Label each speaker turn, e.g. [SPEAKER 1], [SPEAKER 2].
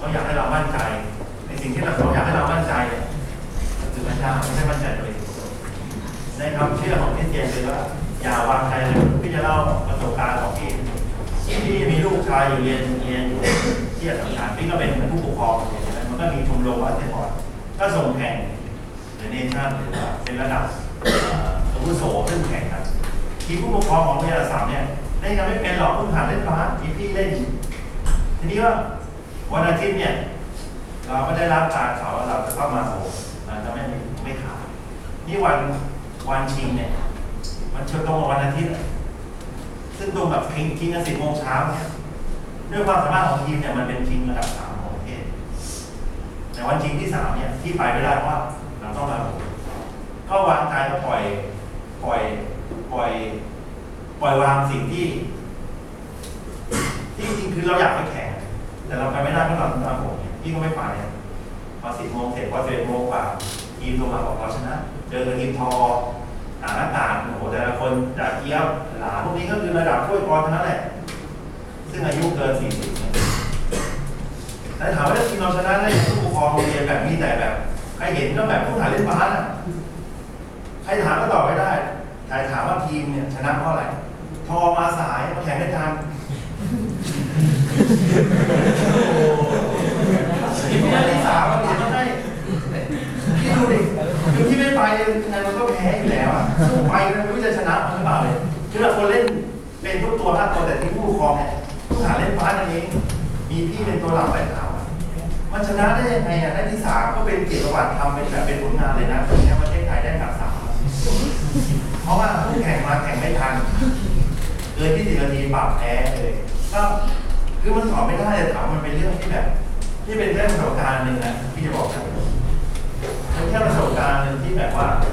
[SPEAKER 1] เขาอยากให้เรามั่นใจ ในสิ่งที่เราเขาอยากให้เรามั่นใจเนี่ยคือพระเจ้าไม่ใช่มั่นใจตัวเองในคำเชื่อของคริสเตียนคือว่าอย่าวางใจเลยพี่จะเล่าประสบการณ์ของพี่พี่มีลูกชายอยู่เรียนเรียนอยู่ที่อัสสัมชัญพี่ก็เป็นผู้ปกครองใช่มันก็มีชมรมวัดเทพอรก็ส่งแข่งในเนชั่นหรือว่าเป็นระดับอาวุโสขึ้นแข่งกันทีมผู้ปกครองของโรงเรียนอัสสัมเนี่ยเล่นกันไม่เป็นหรอกเพิ่งหัดเล่นบาทีพี่เล่น ทีนี้ว่า วันอาทิตย์เนี่ย เราก็ได้รับการเขาว่าเราจะเข้ามาโหมันจะไม่ไม่ขาดนี่วันวันชิงเนี่ย มันเชิญตรงกับวันอาทิตย์ซึ่งตรงกับคิงคิงกันสิบโมงเช้าเนี่ยด้วยความสามารถของทีมเนี่ยมันเป็นคิงระดับสามของประเทศแต่วันชิงที่สามเนี่ยที่ไปไม่ได้เพราะเราต้องมาโหก็วางใจก็ปล่อยปล่อยปล่อยปล่อยวางสิ่งที่ ที่จริงคือเราอยากไปแข่ง แต่เราไปไม่ได้เพราะเราตามผมเนี่ยพี่ก็ไม่ไปอะพอสิบโมงเสร็จพอสิบเอ็ดโมงกว่าทีมโทรมาบอกเราชนะ เจอกับทีมทออ่าหน้าต่างโอ้โหแต่ละคนจากเกียวหลาพวกนี้ก็คือระดับถ้วยกรทั้งนั้นแหละ ซึ่งอายุเกินสี่สิบเนี่ยแต่ถามว่าทีมเราชนะได้ผู้ปกครองโรงเรียนแบบนี้แต่แบบใครเห็นก็แบบผู้ถ่ายเล่นบาสอะใครถามก็ตอบไม่ได้ใครถามว่าทีมเนี่ยชนะเพราะอะไรทอมาสายมาแข่งไม่ทัน ทีมที่สามมันต้องได้พี่ดูดิคือที่ไม่ไป ยังไงมันก็แพ้อยู่แล้วอะสู้ไปมันไม่รู้จะชนะมันหรือเปล่าเลยคือเราคนเล่นเป็นทุกตัวห้าตัวแต่ที่ผู้ปกครองเนี่ยผู้หาเล่นฟ้านั่นเองมีพี่เป็นตัวหลักแล่งข่าวอะมันชนะได้ยังไงอะได้ที่สามก็เป็นเกียรติประวัติทำเป็นแบบเป็นผลงานเลยนะตอนนี้ประเทศไทยได้อันดับสามเพราะว่าผู้แข่งมาแข่งไม่ทันเกินที่สิบนาทีปรับแพ้เลยก็คือมันตอบไม่ได้แต่ถามมันเป็นเรื่องที่แบบ ที่เป็นแค่องประสบการณ์หนึ่งนะที่จะบอกการณ์หนึ่ five.